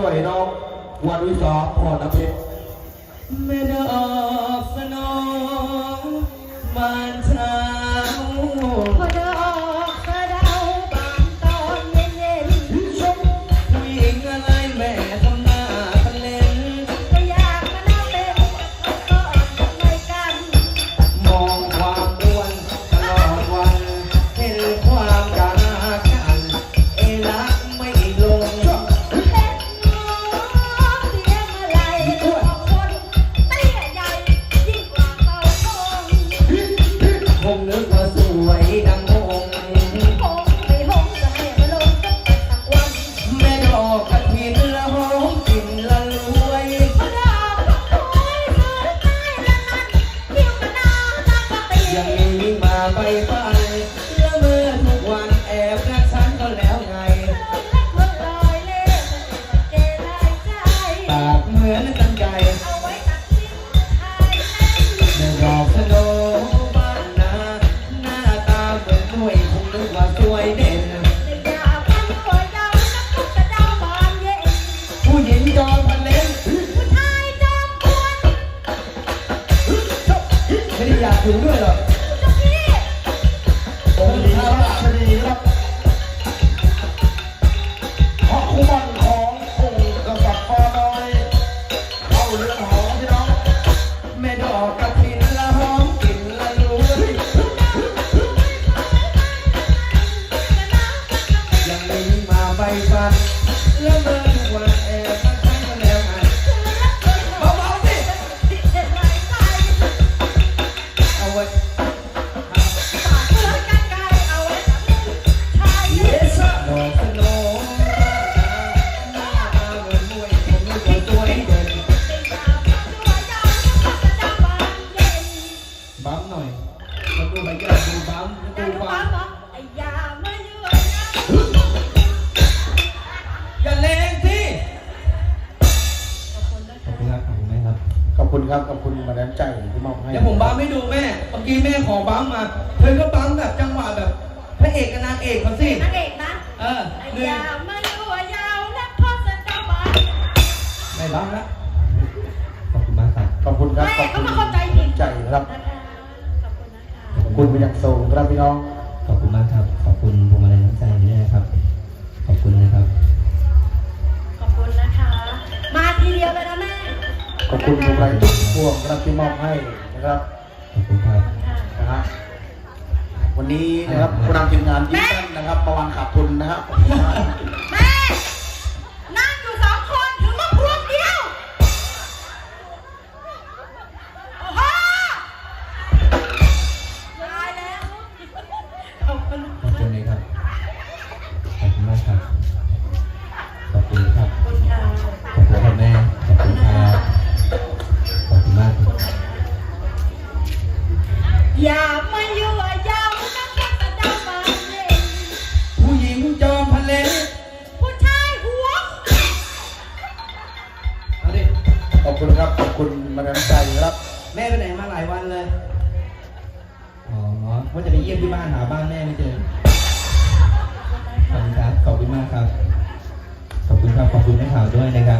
ด้วยน้องวันวิสาพรเพชรแม่ มีมาไปไปละเมอทุกวันแอบรักฉันก็แล้วไง ปากเหมือนกันไก่เอาไว้ตัดลิ้นทาอกสโนบ้านนาหน้าตาเหมือนด้วยคงนึกว่าสวยเด่นแต่อย่าพันหัวยานักพุทธเจ้าบานเย็นผู้หญิงจอมพันเล่นผู้ชายจอมกวนไม่ได้อยากอยู่ด้วยหรอก มาใบฟันละเมอทุกวันแอบรักฉันก็แล้วไคุณแม่ครับขอบคุณครับขอบคุณมาแดนใจที่มอบให้เดี๋ยวผมบั๊มให้ดูแม่เมื่อกี้แม่ขอบั๊มมา เธอก็บั๊มแบบจังหวะแบบพระเอกกับนางเอกเขาสิ นางเอกนะเออไอ้หนึ่งยามายั่วยาวนักพุทธเจ้าบานไม่บั๊มละขอบคุณมากครับขอบคุณครับแม่ขอบก็คุณมาเข้าใจผิดใจนะครับนะคะขอบคุณนะคะขอบคุณเป็นอย่างสูงครับพี่น้อง ขอบคุณมากครับ ขอบคุณพวงมาลัยน้ำใจด้วยนะครับ ขอบคุณทุกไลน์ทุกพวงครับที่มอบให้นะครับขอบคุณครับค่ะนะฮะวันนี้นะครับผู้นำทีมงานยิ้มแป้นนะครับประวันขาดทุนนะครับขอบคุณมากแม่นั่งอยู่สองคนถึงมาพวงเดียวโอ้โหตายแล้วขอบคุณขอบคุณเลยครับขอบคุณมากครับ อย่ามายั่วยานักพุทธเจ้าบาเย็นผู้หญิงจอมพันเลผู้ชายหัวเอาดิขอบคุณครับ ขอบคุณมาแดนใจครับ แม่ไปไหนมาหลายวันเลย อ๋อว่าจะไปเยี่ยมที่บ้านหาบ้านแม่ไม่เจอ ขอบคุณครับ ขอบคุณมากครับ ขอบคุณครับ ขอบคุณนักข่าวด้วยนะครับ